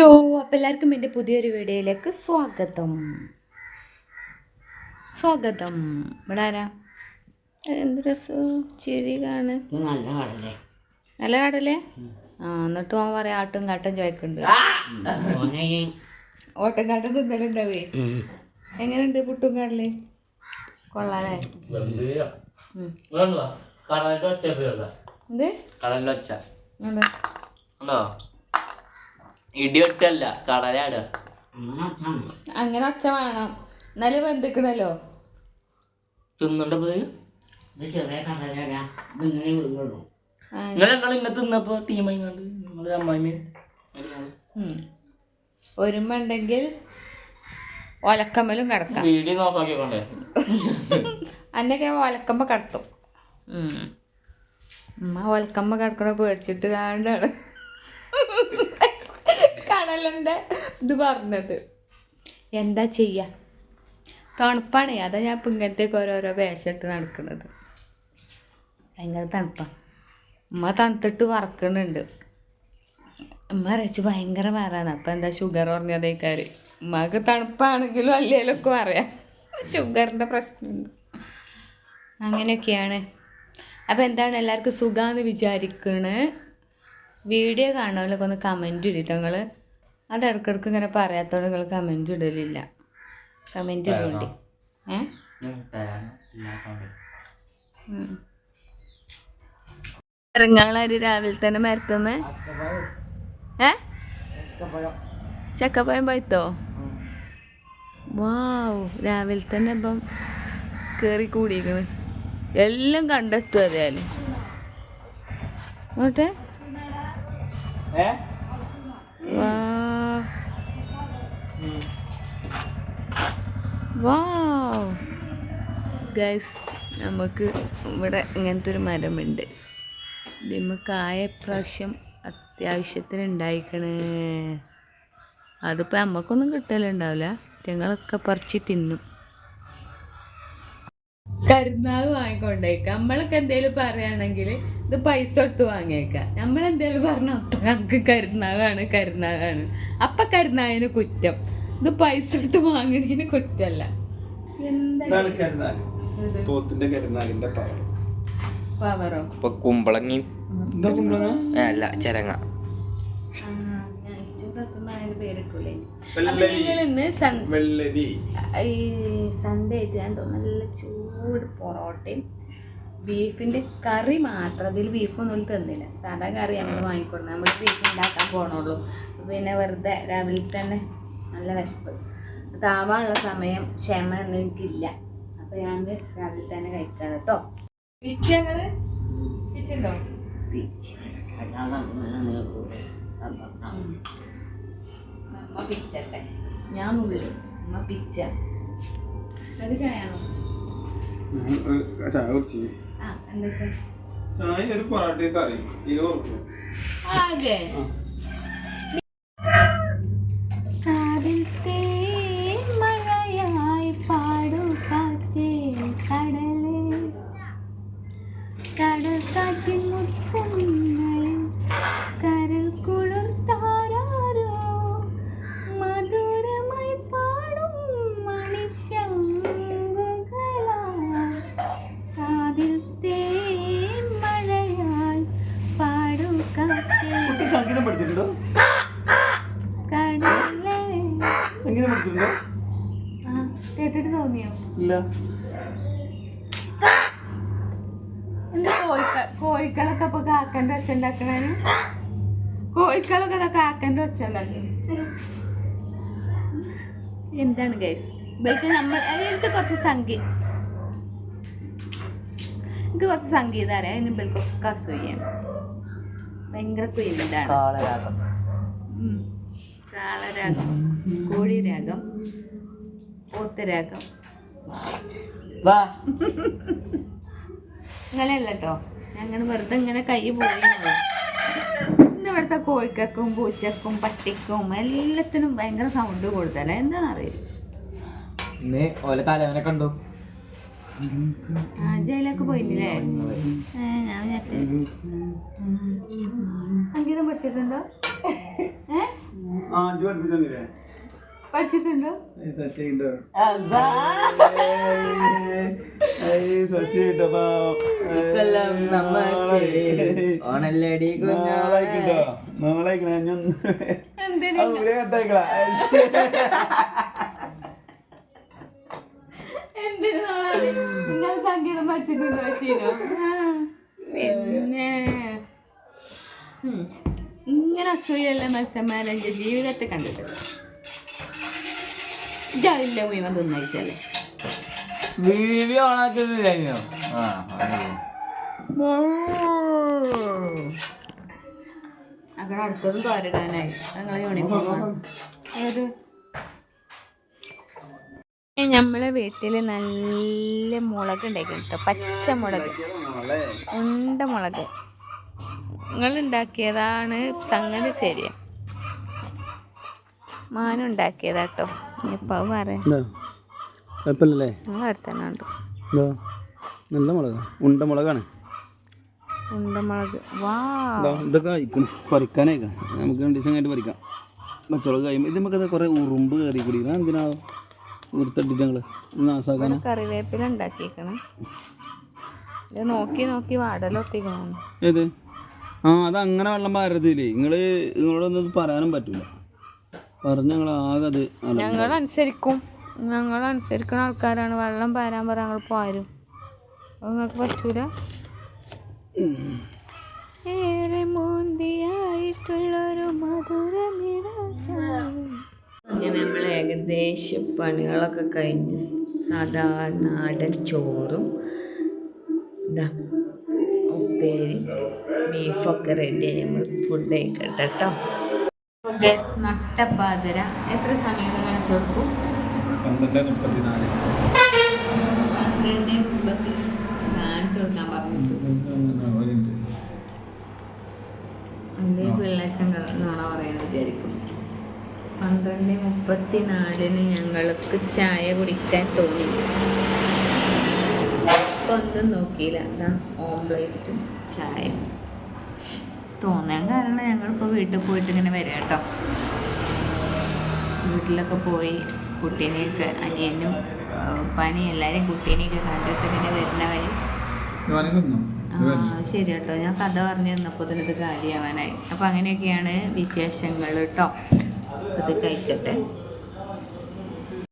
Hello അപ്പം എല്ലാവർക്കും എന്റെ പുതിയൊരു വീഡിയോയിലേക്ക് സ്വാഗതം. സ്വാഗതം. ഇവിടെ ആരാ? എന്ത് രസം? ചിരി കാണ്. നല്ല കടലേ നല്ല കടലേ ആ എന്നിട്ട് അവൻ പറയാം ആട്ടും കാട്ടും ചോയ്ക്കുന്നുണ്ട് ഓനെ ഓട്ടം കാട്ടും തിന്നലുണ്ടാവേ എങ്ങനെയുണ്ട് പുട്ടും കടൽ? പേരല്ല എന്ത്? കടലൊച്ച ഉണ്ടോ? ഇടിയൊറ്റല്ല കടലാണ്. അങ്ങനെ അച്ഛ വേണം. എന്നാലും വെന്തിക്കണല്ലോ തിന്നണ്ട പോയി? ഇത് ചെറിയ കടലടാ ഇതിങ്ങനെ വീഴുള്ളൂ. ആ, നിങ്ങൾ രണ്ടാളും ഇങ്ങനെ തിന്നപ്പോ ടീമായി കണ്ട് നിങ്ങളുടെ അമ്മായിമയും ഉം. ഒരുമ ഉണ്ടെങ്കിൽ ഒലക്കമ്മലും കിടക്കാം. വീഡിയോ നോക്കാക്കിയോണ്ടേ അന്നൊക്കെ ഒലക്കമ്മ കിടത്തും. ഉം. ഉമ്മ ഒലക്കമ്മ കിടക്കണ പേടിച്ചിട്ട് കാണ്ടാണ് കടലിന്റെ ഇത് പറഞ്ഞത്? എന്താ ചെയ്യുക തണുപ്പാണ്. അതാ ഞാൻ ഇപ്പം ഇങ്ങനത്തേക്ക് ഓരോരോ വേഷമിട്ട് നടക്കുന്നത് ഭയങ്കര തണുപ്പാണ് ഉമ്മ തണുത്തിട്ട് വറക്കുന്നുണ്ട് ഉമ്മ അരച്ച് ഭയങ്കര വേറാണ്. അപ്പം എന്താ ഷുഗർ പറഞ്ഞതേക്കാര് ഉമ്മക്ക് തണുപ്പാണെങ്കിലും അല്ലേലൊക്കെ പറയാം. ഷുഗറിന്റെ പ്രശ്നമുണ്ട്. അങ്ങനെയൊക്കെയാണ്. അപ്പോൾ എന്താണ് എല്ലാവർക്കും സുഖമെന്ന് വിചാരിക്കണ്? വീഡിയോ കാണുമല്ലോ ഒന്ന് കമന്റ് ഇടിട്ടോ നിങ്ങൾ അത് ഇടക്കിടക്ക് ഇങ്ങനെ പറയാത്തോട് നിങ്ങൾ കമന്റ് ഇടലില്ല. കമന്റ് ഇടുന്നുണ്ട് ഏ. ഇറങ്ങാളാര് രാവിലെ തന്നെ മരത്തമ്മ. ഏ? ചക്കപ്പഴം. പഴുത്തോ വാവ് രാവിലെ തന്നെ ഇപ്പം കയറി കൂടിയിരിക്കണ്. എല്ലാം കണ്ടെത്തും അറിയാൽ നോട്ടെ വാ. വാവ്. ഗൈസ് നമുക്ക് ഇവിടെ ഇങ്ങനത്തെ ഒരു മരമുണ്ട്. നമുക്കായ കായ പ്രാവശ്യം അത്യാവശ്യത്തിന് ഉണ്ടായിക്കണേ അതിപ്പോൾ നമുക്കൊന്നും കിട്ടലുണ്ടാവില്ല. ഞങ്ങളൊക്കെ പറിച്ച് തിന്നും. കരുനാവ് വാങ്ങിക്കൊണ്ടേക്കാം നമ്മളൊക്കെ എന്തെങ്കിലും പറയുകയാണെങ്കിൽ ഇത് പൈസ കൊടുത്ത് വാങ്ങിയേക്കാം. നമ്മൾ എന്തേലും പറഞ്ഞ അപ്പം കണക്ക് കരുന്നാകാണ് കരുന്നാകാണ് അപ്പം കരുനാവിന് കുറ്റം. ഇത് പൈസ കൊടുത്ത് വാങ്ങണതിന് കുറ്റമല്ല പവറോ ഇപ്പൊ കുമ്പളങ്ങി. അല്ല ചരങ്ങ. പേരിട്ടൂലേ. ഇന്ന് സൺഡേ ആയിട്ട് കണ്ടോ? നല്ല ചൂട് പൊറോട്ടയും ബീഫിന്റെ കറി മാത്രം അതിൽ ബീഫൊന്നും ഒരു തന്നില്ല സാധാ കറി നമ്മൾ വാങ്ങിക്കൊണ്ടു നമ്മൾ ബീഫ് ഉണ്ടാക്കാൻ പോണുള്ളൂ പിന്നെ വെറുതെ രാവിലെ തന്നെ നല്ല വിശപ്പ് താവാനുള്ള സമയം ക്ഷമ ഒന്നും എനിക്കില്ല അപ്പൊ ഞാൻ രാവിലെ തന്നെ കഴിക്കാം കേട്ടോ അമ്മ പിച്ചട്ടെ ഞാൻ ഉള്ളി അമ്മ പിച്ച അത് ചായ കുടിച്ചു ചായ ഒരു പൊറാട്ടയും കറി ഇരുപത് ഉറുപ്പ്യ. ആകെ. കാതിൽ മഴയായി പാടു കാറ്റേ കടലേ. കടൽ കാറ്റിൻ മുത്തങ്ങളും കോഴിക്കളൊക്കെ ഇപ്പൊ കാക്കന്റെ ഒച്ച ഉണ്ടാക്കണേന് കോഴിക്കളൊക്കെ കാക്കന്റെ ഒച്ച ഉണ്ടാക്കും എന്താണ് ഗൈസ് നമ്മൾ എനിക്ക് കുറച്ച് സംഗീത എനിക്ക് കുറച്ച് സംഗീതം അറിയാം. അതിന് ഇവൾക്കൊക്കെ അസൂയാണ് ഭയങ്കര കുയിലാണ്. കാളരാഗം. കോഴിരാഗം. പോത്തരാഗം. വാ. അങ്ങനെയല്ല കേട്ടോ ഞങ്ങൾ വെറുതെ ഇങ്ങനെ കൈ പോയി ഇന്ന് ഇവിടുത്തെ കോഴിക്കക്കും പൂച്ചക്കും പട്ടിക്കും എല്ലാത്തിനും ഭയങ്കര സൗണ്ട് കൊടുത്തല്ലേ എന്താണെന്നറിയില്ല. ഇന്ന് ഓലെ തലവനെ കണ്ടു. ജയിലൊക്കെ പോയില്ലേ? ഞാൻ സംഗീതം പഠിച്ചിട്ടുണ്ടോ? ഏ? പഠിച്ചിട്ടുണ്ടോ? ഓണല്ലടി നിങ്ങൾ സംഗീതം പഠിച്ചിട്ടുണ്ടോ ശീലോ? പിന്നെ. ഇങ്ങനെ അസൂയുള്ള മത്സ്യന്മാരെ ജീവിതത്തെ ജീവിതത്തിൽ ഇജാതില്ല മുഴുവൻ തിന്നയിച്ചല്ലേ വീഡിയോ ഓണാക്കുന്നില്ലയോ ആ അങ്ങനെ അടുത്തതും തോരിടാനായി ഞങ്ങളെ യൂണിഫോം ഏത് നമ്മളെ വീട്ടിൽ നല്ല മുളക് ഉണ്ടായിരുന്നു കേട്ടോ പച്ചമുളക് ഉണ്ട മുളക്. നിങ്ങൾ ഉണ്ടാക്കിയതാണ് സംഗതി ശരിയാ. മാനുണ്ടാക്കിയതാ കുഴപ്പമില്ലല്ലേ? എന്താ? നല്ല മുളക്. ഉണ്ട മുളകാണ്. ഇതൊക്കെ നമുക്ക് രണ്ട് ദിവസം കഴിഞ്ഞിട്ട് പറിക്കാം. പച്ചമുളക് കഴിയുമ്പോൾ ഇത് നമുക്ക് കുറേ ഉറുമ്പ് കയറി കൂടി. എന്തിനാ ഞങ്ങൾ നാസാക്കാനാ? കറിവേപ്പില ഉണ്ടാക്കിയേക്കണം. ഇത് നോക്കി നോക്കി വാടലൊത്തിക്കണം ഏത്? ആ അത് അങ്ങനെ വെള്ളം പാരത്തില്ലേ നിങ്ങൾ നിങ്ങളോടൊന്നും പറയാനും പറ്റില്ല പറഞ്ഞ ഞങ്ങൾ ആകെ അത് അലമ്പ്. ഞങ്ങൾ അനുസരിക്കും ഞങ്ങൾ അനുസരിക്കുന്ന ആൾക്കാരാണ്. വെള്ളം പാരാൻ പറ ഞങ്ങൾ പാരും. അത് നിങ്ങൾക്ക് പറ്റൂല? ഏറെ മോന്തിയായിട്ടുള്ളൊരു മധുര അങ്ങനെ നമ്മൾ ഏകദേശം പണികളൊക്കെ കഴിഞ്ഞ് സാധാ നാടൻ ചോറും ഇതാ ഉപ്പേരി ബീഫൊക്കെ റെഡിയായി നമ്മൾ ഫുഡ് കഴിക്കട്ടെ കേട്ടോ ഗസ് നട്ടപ്പാതിര. എത്ര സമയം നിങ്ങൾ ചേർക്കും? പന്ത്രണ്ട് മുപ്പത്തിനാല്. പന്ത്രണ്ട് മുപ്പത്തി കാണിച്ചു കൊടുക്കാൻ പറഞ്ഞിട്ട്. എന്റെ പിള്ളച്ചൻ നുണ പറയുന്നത് വിചാരിക്കും. പന്ത്രണ്ട് മുപ്പത്തി ഞങ്ങൾക്ക് ചായ കുടിക്കാൻ തോന്നി. ഒന്നും നോക്കിയില്ല. ഓംലേറ്റും ഓംപ്ലേറ്റും ചായ തോന്നാൻ കാരണം ഞങ്ങളിപ്പോൾ വീട്ടിൽ പോയിട്ട് ഇങ്ങനെ വരാം കേട്ടോ. വീട്ടിലൊക്കെ പോയി കുട്ടീനെയൊക്കെ അനിയനും ഉപ്പാനും പനി എല്ലാവരെയും കുട്ടീനെയൊക്കെ കണ്ടിട്ട് ഇങ്ങനെ വരുന്ന വഴി. ആ ശരി കേട്ടോ. ഞാൻ കഥ പറഞ്ഞു തന്നപ്പോൾ ഇതിനത് കാര്യമാവാനായി അപ്പം അങ്ങനെയൊക്കെയാണ് വിശേഷങ്ങൾ കേട്ടോ. അത് കഴിക്കട്ടെ.